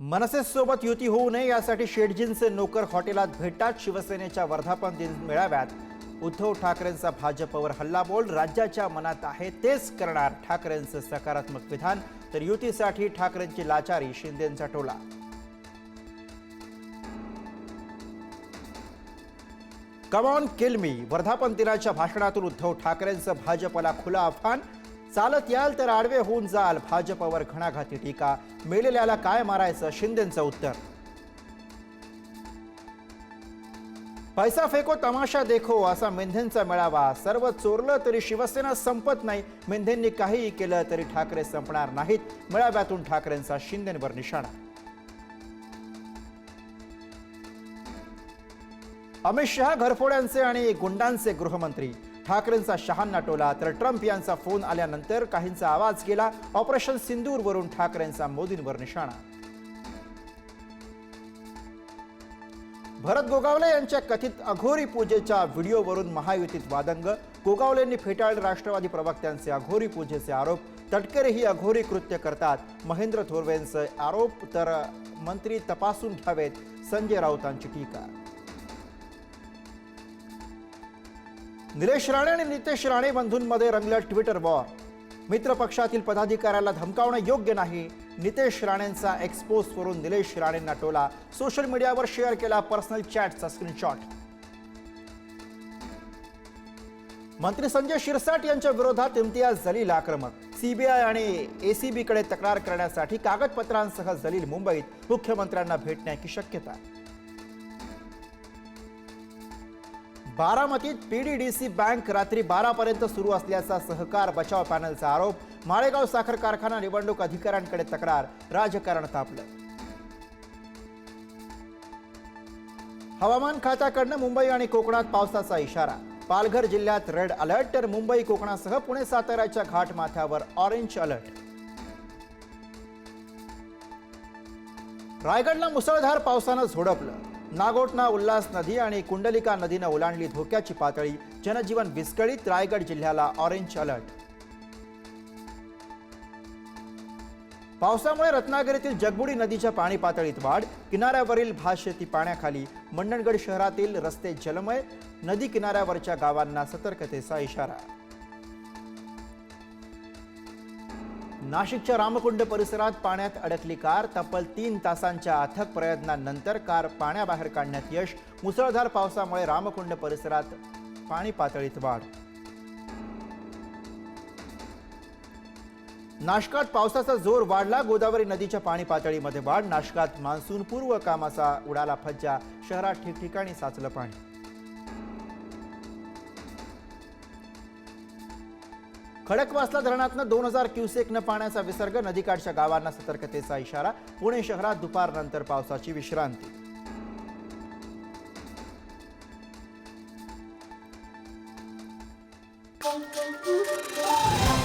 मनसेसोबत युती होऊ नये यासाठी शेटजींचे नोकर हॉटेलात भेटतात. शिवसेनेच्या वर्धापन दिन मेळाव्यात उद्धव ठाकरेंचा भाजपवर हल्लाबोल. राज्याच्या मनात आहे तेच करणार ठाकरेंचं सकारात्मक विधान. तर युतीसाठी ठाकरेंची लाचारी शिंदेंचा टोला कमॉन किल मी. वर्धापन दिनाच्या भाषणातून उद्धव ठाकरेंचं भाजपला खुलं आव्हान. चालत याल तर आडवे होऊन जाल. भाजपवर घणाघाती टीका. मेलेल्याला काय मारायचं? शिंदेचं उत्तर. पैसा फेको तमाशा देखो असा मेंढेंचा मेळावा. सर्व चोरलं तरी शिवसेना संपत नाही. मेंढेंनी काहीही केलं तरी ठाकरे संपणार नाहीत. मेळाव्यातून ठाकरेंचा शिंदेंवर निशाणा. अमित शहा घरफोड्यांचे आणि गुंडांचे गृहमंत्री. ठाकरेंचा शहांना टोला तर ट्रम्प यांचा फोन आल्यानंतर काहींचा आवाज गेला. ऑपरेशन सिंदूरवरून ठाकरेंचा मोदींवर निशाणा. भरत गोगावले यांच्या कथित अघोरी पूजेच्या व्हिडिओवरून महायुतीत वादंग. गोगावलेंनी फेटाळले राष्ट्रवादी प्रवक्त्यांचे अघोरी पूजेचे आरोप. तटकरे ही अघोरी कृत्य करतात. महेंद्र थोरवेंचे आरोप तर मंत्री तपासून घ्यावेत. संजय राऊतांची टीका. निलेश राणे आणि नितेश राणे बंधूंमध्ये रंगलं ट्विटर वॉर मित्रपक्षातील पदाधिकाऱ्याला धमकावणं योग्य नाही. नितेश राणेंचा एक्सपोज करून निलेश राणेंना टोला. सोशल मीडियावर शेअर केला पर्सनल चॅटचा स्क्रीनशॉट मंत्री संजय शिरसाट यांच्या विरोधात इम्तियाज जलील आक्रमक. सीबीआय आणि एसीबीकडे तक्रार करण्यासाठी कागदपत्रांसह जलील मुंबईत मुख्यमंत्र्यांना भेटण्याची शक्यता. बारामतीत पीडीडीसी बँक रात्री बारापर्यंत सुरू असल्याचा सहकार बचाव पॅनलचा आरोप माळेगाव साखर कारखाना निवडणूक अधिकाऱ्यांकडे तक्रार राजकारण तापलं. हवामान खात्याकडनं मुंबई आणि कोकणात पावसाचा इशारा. पालघर जिल्ह्यात रेड अलर्ट तर मुंबई कोकणासह पुणे साताऱ्याच्या घाटमाथ्यावर ऑरेंज अलर्ट. रायगडला मुसळधार पावसानं झोडपलं. नागोटना उल्हास नदी आणि कुंडलिका नदीनं ओलांडली धोक्याची पातळी जनजीवन विस्कळीत रायगड जिल्ह्याला ऑरेंज अलर्ट पावसामुळे रत्नागिरीतील जगबुडी नदीच्या पाणी पातळीत वाढ किनाऱ्यावरील भातशेती पाण्याखाली मंडणगड शहरातील रस्ते जलमय नदी किनाऱ्यावरच्या गावांना सतर्कतेचा इशारा. नाशिकच्या रामकुंड परिसरात पाण्यात अडकली कार तब्बल तीन तासांच्या अथक प्रयत्नांनंतर कार पाण्याबाहेर काढण्यात यश मुसळधार पावसामुळे रामकुंड परिसरात पाणी पातळीत वाढ. नाशकात पावसाचा जोर वाढला गोदावरी नदीच्या पाणी पातळीमध्ये वाढ नाशकात मान्सून पूर्व कामाचा उडाला फज्जा शहरात ठिकठिकाणी साचलं पाणी. खडकवासला धरणातनं दोन हजार क्युसेकनं पाण्याचा विसर्ग नदीकाठच्या गावांना सतर्कतेचा इशारा पुणे शहरात दुपारनंतर पावसाची विश्रांती Thank you.